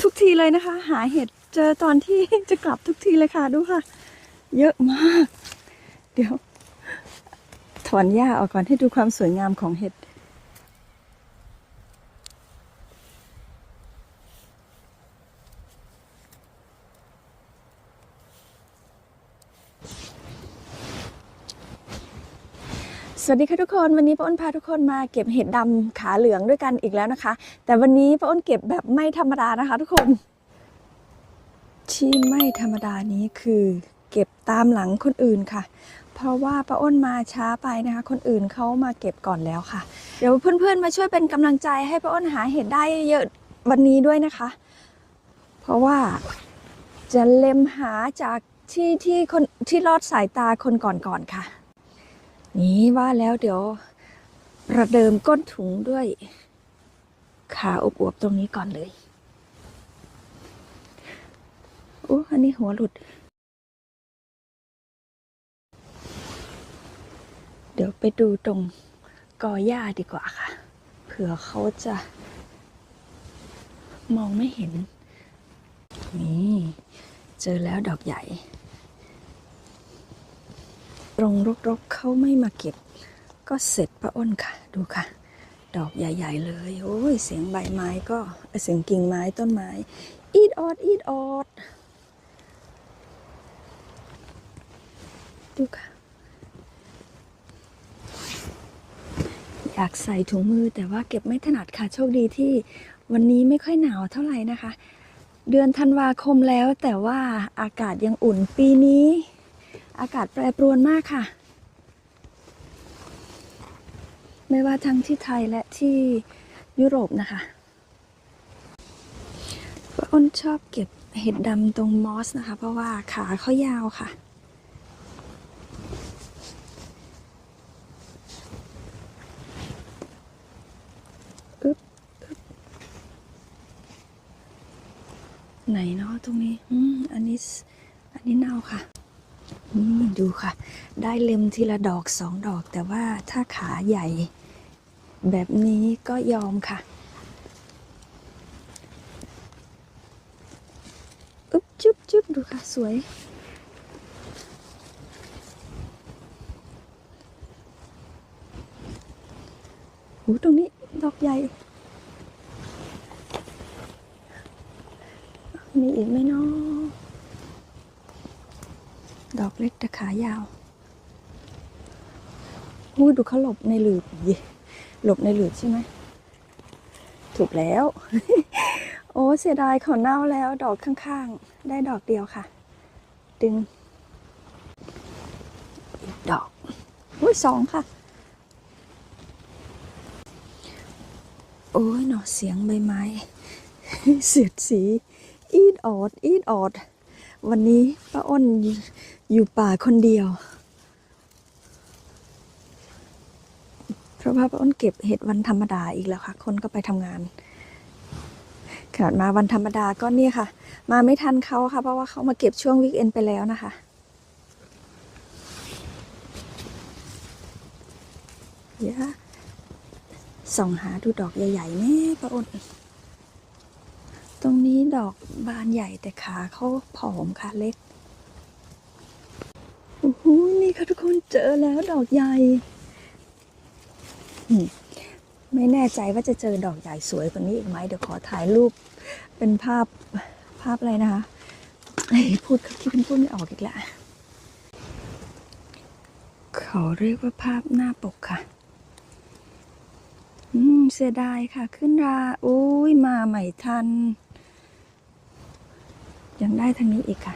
ทุกทีเลยนะคะ หาเห็ดเจอตอนที่จะกลับทุกทีเลยค่ะดูค่ะ เยอะมาก เดี๋ยว ถอนหญ้าออกก่อนให้ดูความสวยงามของเห็ด สวัสดีค่ะทุกคนวันนี้ป้าอ้นพาทุกคนมาเก็บเห็ดดำขาเหลืองด้วยกันอีกแล้วนะคะ แต่วันนี้ป้าอ้นเก็บแบบไม่ธรรมดานะคะ ทุกคนที่ไม่ธรรมดานี้คือ เก็บตามหลังคนอื่นค่ะ เพราะว่าป้าอ้นมาช้าไปนะคะ คนอื่นเขามาเก็บก่อนแล้วค่ะ เดี๋ยวเพื่อนๆมาช่วยเป็นกำลังใจให้ป้าอ้นหาเห็ดได้เยอะวันนี้ด้วยนะคะ เพราะว่าจะเล็มหาจากที่ที่คนที่ลอดสายตาคนก่อนๆค่ะ นี่ว่าแล้วเดี๋ยวประเดิมก้นถุงด้วย ขาอวบๆตรงนี้ก่อนเลยโอ้อันนี้หัวหลุด เดี๋ยวไปดูตรงกอหญ้าดีกว่าค่ะ เผื่อเขาจะมองไม่เห็น นี่ เจอแล้วดอกใหญ่ ตรงรกๆเขาไม่มาเก็บ ก็เสร็จป้าอ้นค่ะ ดูค่ะ ดอกใหญ่ ๆ เลยโอ้ยเสียงใบไม้ก็เสียงกิ่งไม้ต้นไม้อีดออดอีดออดดูค่ะอยากใส่ถุงมือแต่ว่าเก็บไม่ถนัดค่ะโชคดีที่วันนี้ไม่ค่อยหนาวเท่าไหร่นะคะ เดือนธันวาคมแล้วแต่ว่าอากาศยังอุ่นปีนี้ อากาศแปรปรวนมากค่ะ ไม่ว่าทั้งที่ไทยและที่ยุโรปนะคะป้าอ้นชอบเก็บเห็ดดำตรงมอสนะคะ เพราะว่าขาเขายาวค่ะ อึ๊บอึ๊บไหนเนาะตรงนี้ อืม อันนี้ อันนี้เน่าค่ะ ดูค่ะ ได้เล็มทีละดอกสองดอก แต่ว่าถ้าขาใหญ่ แบบนี้ก็ยอมค่ะอึ๊บจุ๊บจุ๊บดูค่ะ สวยหูตรงนี้ ดอกใหญ่ มีอีกไหมเนาะ ดอกเล็กแต่ขายาวอู้ดูเขาหลบในหลืบย่หลบในหลืบใช่ไหม ถูกแล้ว โอ้เสียดายเขาเน่าแล้ว ดอกข้างๆ ได้ดอกเดียวค่ะ ดึง อีกดอกอุ้ยสองค่ะ โอ้ยหนอเสียงใบไม้ เสียดสี อีดออด อีดออด วันนี้ป้าอ้นอยู่ป่าคนเดียว เพราะว่าป้าอ้นเก็บเห็ดวันธรรมดาอีกแล้วค่ะ คนก็ไปทำงานขนาดมาวันธรรมดาก็เนี่ยค่ะ มาไม่ทันเขาค่ะ เพราะว่าเขามาเก็บช่วงวีคเอนไปแล้วนะคะเดี๋ยวส่องหาดูดอกใหญ่ๆแน่ป้าอ้น ตรงนี้ดอกบานใหญ่แต่ขาเขาผอมค่ะเล็กโอ้โหนี่ค่ะทุกคนเจอแล้วดอกใหญ่ไม่แน่ใจว่าจะเจอดอกใหญ่สวยกว่านี้อีกไหมเดี๋ยวขอถ่ายรูป เป็นภาพภาพอะไรนะคะเอ้พูดที่เป็นพูดไม่ออกอีกแล้วเขาเรียกว่าภาพหน้าปกค่ะ อืม เสียดายค่ะ ขึ้นรา โอ้ย มาใหม่ทัน ยังได้ทางนี้อีกค่ะ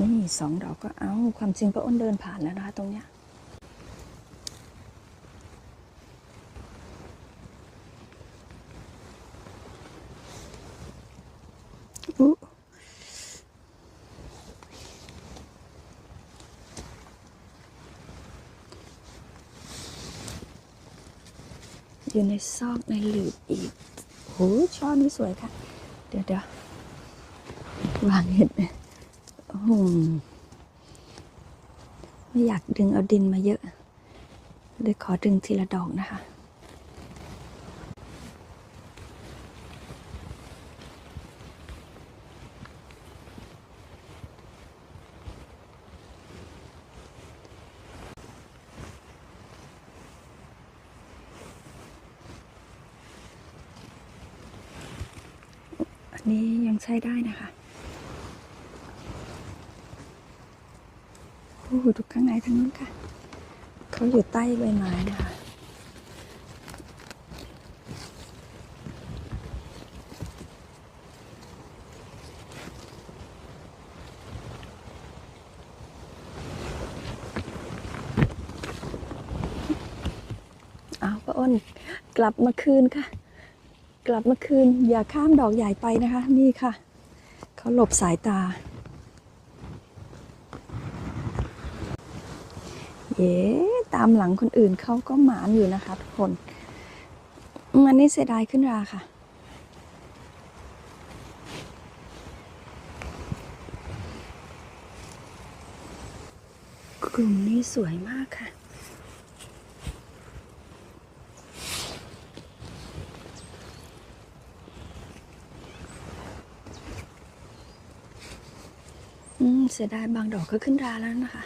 นี่สองดอกก็เอาความจริงป้าอ้นเดินผ่านแล้วนะคะตรงเนี้ยอุ๊อยู่ในซอกในหลืบอีกโหช่อนี้สวยค่ะ เดี๋ยวเดี๋ยว วางเห็ดโอ้ไม่อยากดึงเอาดินมาเยอะ เลยขอดึงทีละดอกนะคะนี้ยังใช้ได้นะคะ ดูข้างในทางนู้นค่ะ เขาอยู่ใต้ใบไม้นะคะเอาป้าอ้นกลับมาคืนค่ะ กลับมาคืน อย่าข้ามดอกใหญ่ไปนะคะ นี่ค่ะ เขาหลบสายตา เย้ตามหลังคนอื่นเขาก็หมานอยู่นะคะทุกคนมันนี้เสียดายขึ้นราค่ะ กลุ่มนี้สวยมากค่ะอืมเสียดายบางดอกก็ขึ้นราแล้วนะคะ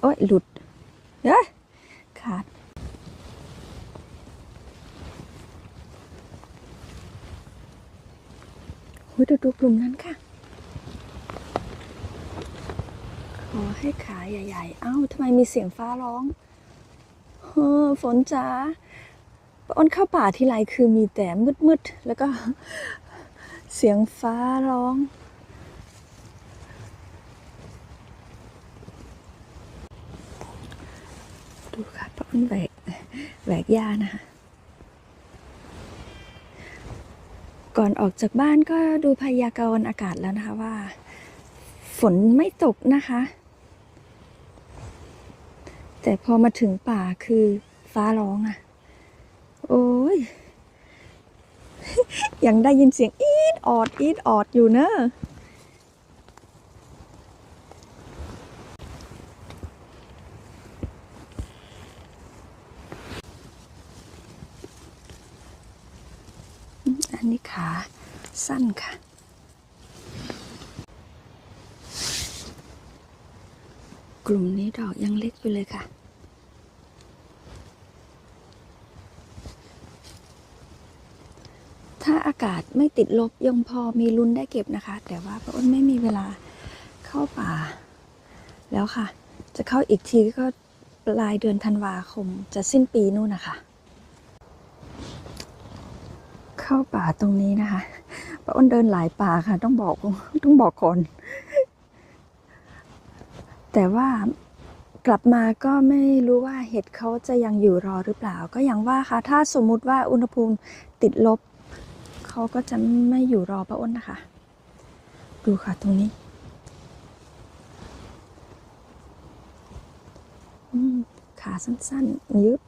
โอ้ยหลุดเฮ้ยขาด โอ้ยดูดูกลุ่มนั้นค่ะ ขอให้ขาใหญ่ ๆ เอ้าทำไมมีเสียงฟ้าร้องเฮ้อฝนจ๋าป้าอ้นเข้าป่าทีไรคือมีแต่มืดๆ แล้วก็เสียงฟ้าร้อง ดู ค่ะป้าอ้นแหวกแหวกหญ้านะคะก่อนออกจากบ้านก็ดูพยากรณ์อากาศแล้วนะคะว่า ฝนไม่ตกนะคะ แต่พอมาถึงป่าคือฟ้าร้องอะ่ะ โอ้ยยังได้ยินเสียงอีดออดอีดออดอยู่เนอะอืมอันนี้ขา สั้นค่ะ กลุ่มนี้ดอกยังเล็กอยู่เลยค่ะ ถ้าอากาศไม่ติดลบยังพอมีลุ้นได้เก็บนะคะ แต่ว่าพระอ้นไม่มีเวลาเข้าป่า แล้วค่ะ จะเข้าอีกทีก็ปลายเดือนธันวาคมจะสิ้นปีนู่นนะคะ เข้าป่าตรงนี้นะคะ พระอ้นเดินหลายป่าค่ะ ต้องบอกต้องบอกก่อน แต่ว่ากลับมาก็ไม่รู้ว่าเห็ดเขาจะยังอยู่รอหรือเปล่า ก็อย่างว่าค่ะ ถ้าสมมุติว่าอุณหภูมิติดลบ เขาก็จะไม่อยู่รอป้าอ้นนะคะ ดูค่ะตรงนี้ขาสั้นๆยึบ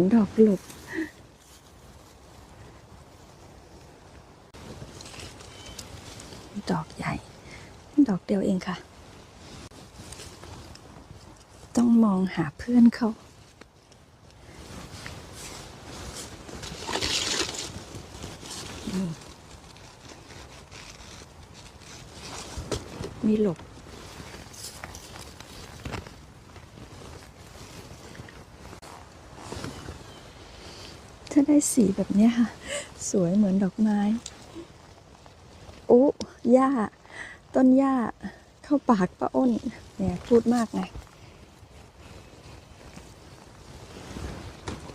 ห็นดอกหลบดอกใหญ่ ดอกเดียวเองค่ะ ต้องมองหาเพื่อนเขามีหลบ ถ้าได้ สีแบบนี้ค่ะ สวยเหมือนดอกไม้โอ้หญ้า ต้นหญ้า เข้าปากป้าอ้น เนี่ยพูดมากไง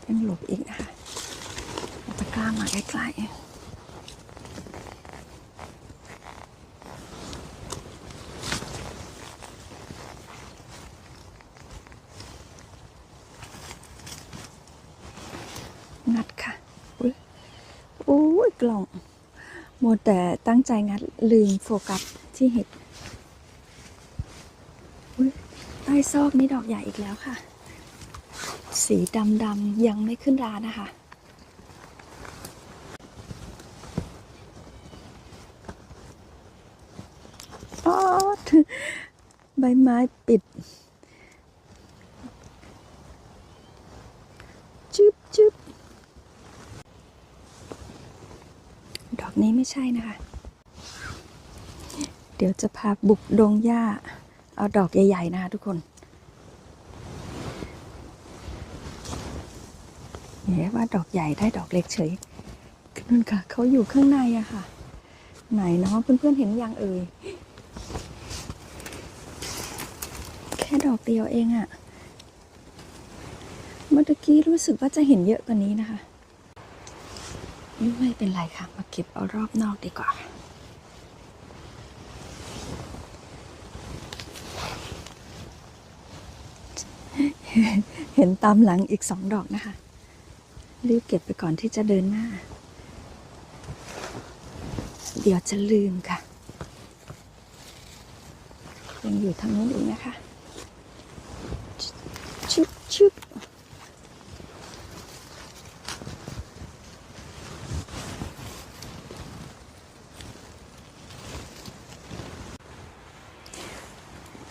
ยังหลบอีกนะคะตะกร้ามาใกล้ๆงัดค่ะ อุ้ยอุ้ย กล่องหมดแต่ตั้งใจงัดลืมโฟกัสที่เห็ดใต้ซอกนี่ดอกใหญ่อีกแล้วค่ะ สีดำดำๆยังไม่ขึ้นรานะคะอ๋อใบไม้ปิด จึ๊บจึ๊บด อกนี้ไม่ใช่นะคะ เดี๋ยวจะพาบุกดงหญ้า เอาดอกใหญ่ ๆ นะคะทุกคนเห็นว่าดอกใหญ่ได้ดอกเล็กเฉยนั่นค่ะเขาอยู่ข้างในอะค่ะ ไหนเนาะเพื่อนๆเห็นยังเอ่ยแค่ดอกเดียวเองอะเมื่อกี้รู้สึกว่าจะเห็นเยอะกว่านี้นะคะ ไม่เป็นไรค่ะ มาเก็บเอารอบนอกดีกว่า เห็นตามหลังอีกสองดอกนะคะ รีบเก็บไปก่อนที่จะเดินหน้า เดี๋ยวจะลืมค่ะ ยังอยู่ทางนู้นอีกนะคะ ชุบชุบ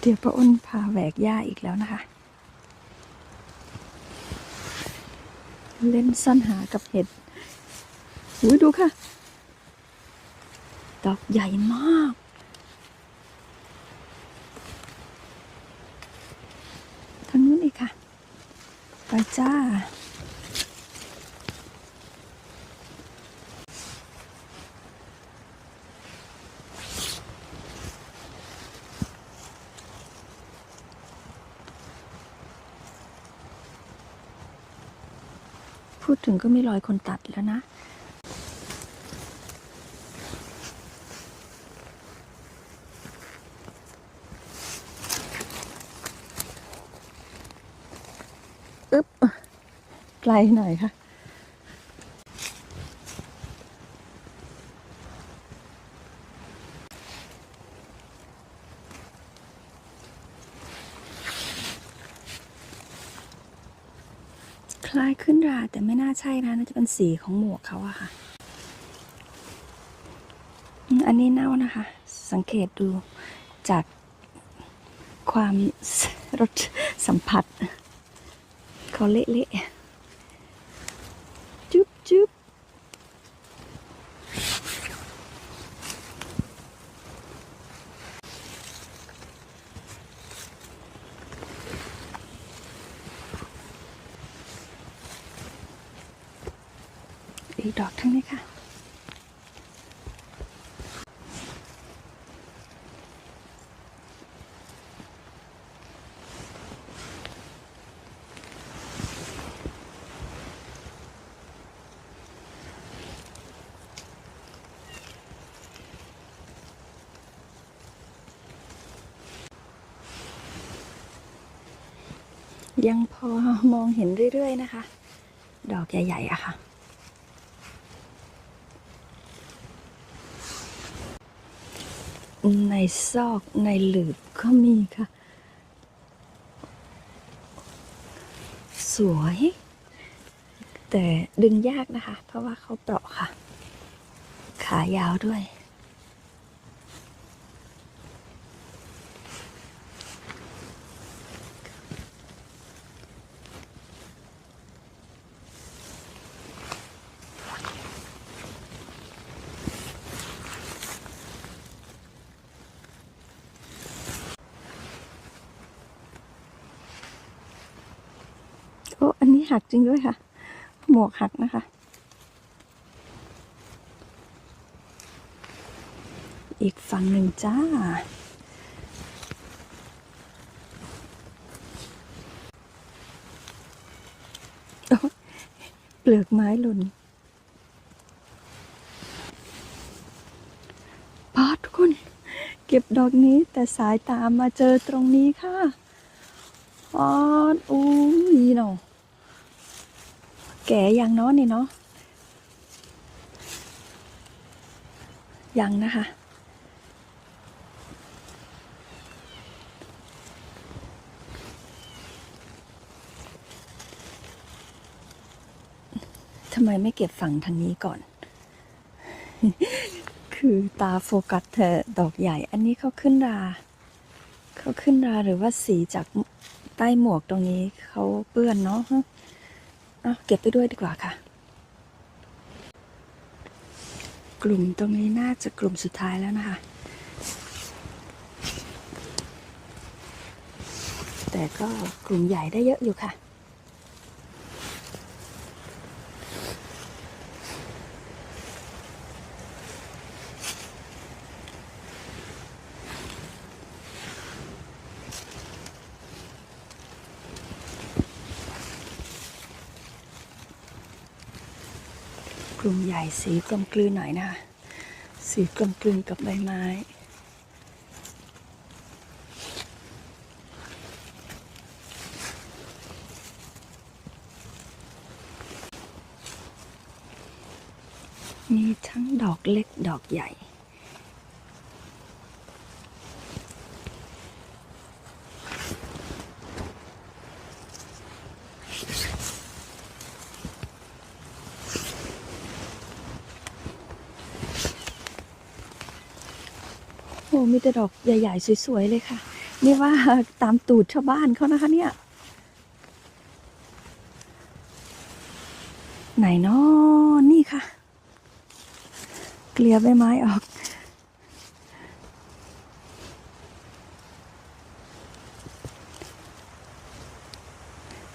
เดี๋ยวป้าอ้นพาแหวกหญ้าอีกแล้วนะคะ เล่นซ่อนหากับเห็ดอุ้ยดูค่ะ ดอกใหญ่มาก ทางนู้นอีกค่ะ ไปจ้า ถึงก็มีรอยคนตัดแล้วนะ อึ๊บไกลหน่อยค่ะ ล้ายขึ้นราแต่ไม่น่าใช่นะน่าจะเป็นสีของหมวกเขาอะค่ะ อันนี้เน่านะคะ สังเกตดูจากความรสสัมผัสเขาเละๆ จุ๊บจุ๊บ อีกดอกทั้งนี้ค่ะ ยังพอมองเห็นเรื่อย ๆ นะคะ ดอกใหญ่ ๆอะค่ะ ในซอกในหลืบก็มีค่ะ สวย แต่ดึงยากนะคะ เพราะว่าเขาเปราะค่ะ ขายาวด้วย หักจริงด้วยค่ะ หมวกหักนะคะ อีกฝั่งหนึ่งจ้า เปลือกไม้หล่นป๊าทุกคน เก็บดอกนี้แต่สายตามมาเจอตรงนี้ค่ะป๊ all you know แก่ยังเนาะนี่เนาะยังนะคะ ทำไมไม่เก็บฝั่งทางนี้ก่อน คือตาโฟกัสเธอดอกใหญ่ อันนี้เขาขึ้นรา เขาขึ้นราหรือว่าสีจากใต้หมวกตรงนี้เขาเปื้อนเนาะ เอาเก็บไปด้วยดีกว่าค่ะ กลุ่มตรงนี้น่าจะกลุ่มสุดท้ายแล้วนะคะ แต่ก็กลุ่มใหญ่ได้เยอะอยู่ค่ะ กลุ่มใหญ่สีกลมกลืนหน่อยนะคะ สีกลมกลืนกับใบไม้ มีทั้งดอกเล็กดอกใหญ่ มีแต่ดอกใหญ่ ๆ สวย ๆ เลยค่ะ นี่ว่าตามตูดชาวบ้านเขานะคะเนี่ย ไหนเนาะนี่ค่ะ เกลียใบไม้ออก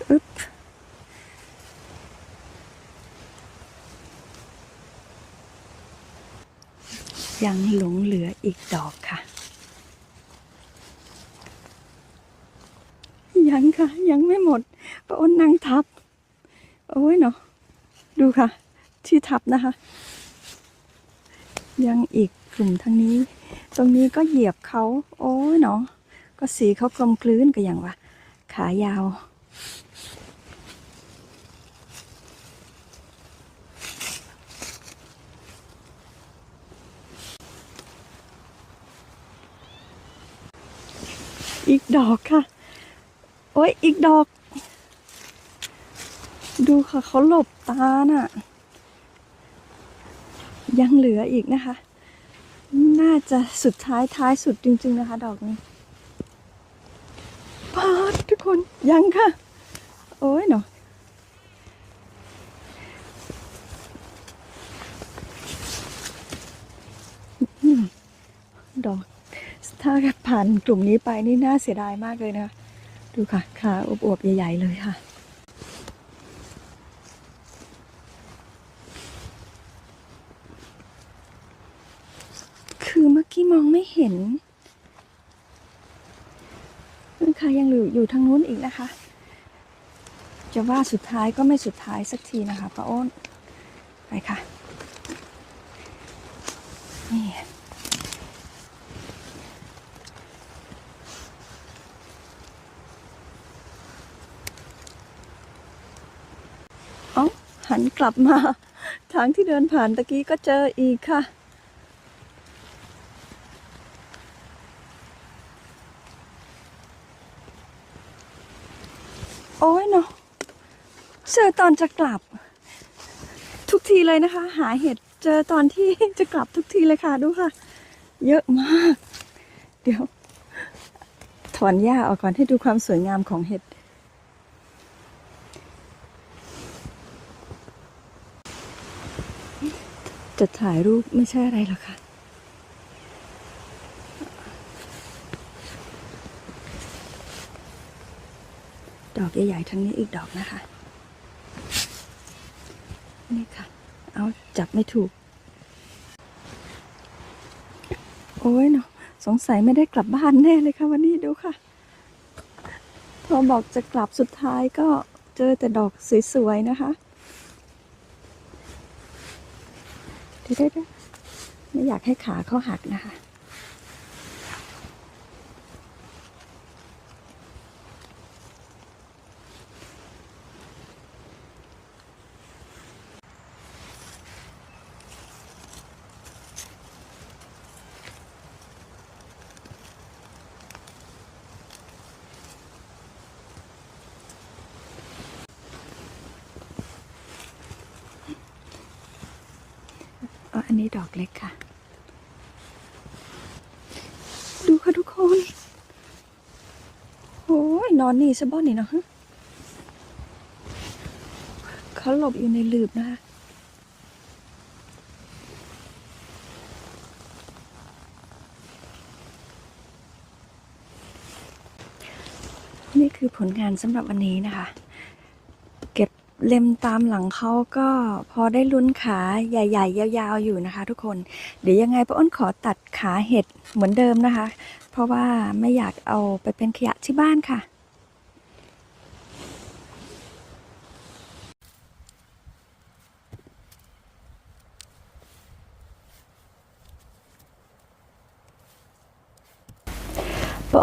อึ๊บ ยังหลงเหลืออีกดอกค่ะ ยังค่ะ ยังไม่หมดป้าอ้นนั่งทับ โอ้ยเนาะดู ค่ะ ที่ทับนะคะ ยังอีกกลุ่มทางนี้ ตรงนี้ก็เหยียบเขา โอ้ยเนาะก็สีเขากลมกลืนกันอย่างว่าขายาว อีกดอกค่ะ โอ้ยอีกดอก ดูค่ะเขาหลบตาน่ะ ยังเหลืออีกนะคะ น่าจะสุดท้ายท้ายสุดจริง ๆ นะคะ ดอกนี้พาดทุกคนยังค่ะ โอ้ยเนาะดอก ถ้าผ่านกลุ่มนี้ไปนี่น่าเสียดายมากเลยนะคะ ดูค่ะขาอวบๆใหญ่ ๆ เลยค่ะ คือเมื่อกี้มองไม่ เห็นนั่นค่ะยังอยู่อยู่ทางนู้นอีกนะคะ จะว่าสุดท้ายก็ไม่สุดท้ายสักทีนะคะป้าอ้นไปค่ะนี่เอาหันกลับมา ทางที่เดินผ่านตะกี้ก็เจออีกค่ะ โอ้ยเนาะเจอตอนจะกลับ ทุกทีเลยนะคะ หาเห็ดเจอตอนที่จะกลับทุกทีเลยค่ะดูค่ะ เยอะมาก เดี๋ยว ถอนหญ้าออกก่อนให้ดูความสวยงามของเห็ดจะถ่ายรูปไม่ใช่อะไรหรอกค่ะ ดอกใหญ่ๆทั้งนี้อีกดอกนะคะ นี่ค่ะ เอาจับไม่ถูก โอ้ยเนาะสงสัยไม่ได้กลับบ้านแน่เลยค่ะวันนี้ดูค่ะ พอบอกจะกลับสุดท้ายก็เจอแต่ดอกสวยๆนะคะเดี๋ยวๆๆไม่อยากให้ขาเขาหักนะคะ อ๋ออันนี้ดอกเล็กค่ะ ดูค่ะทุกคนโอ้ยนอนนี่ซะบ้อนนี่เนาะเขาหลบอยู่ในหลืบนะคะนี่คือผลงานสำหรับวันนี้นะคะ เล็มตามหลังเขาก็พอได้ลุ้นขาใหญ่ ๆ ยาวๆอยู่นะคะ ทุกคน เดี๋ยวยังไงป้าอ้นขอตัดขาเห็ดเหมือนเดิมนะคะ เพราะว่าไม่อยากเอาไปเป็นขยะที่บ้านค่ะ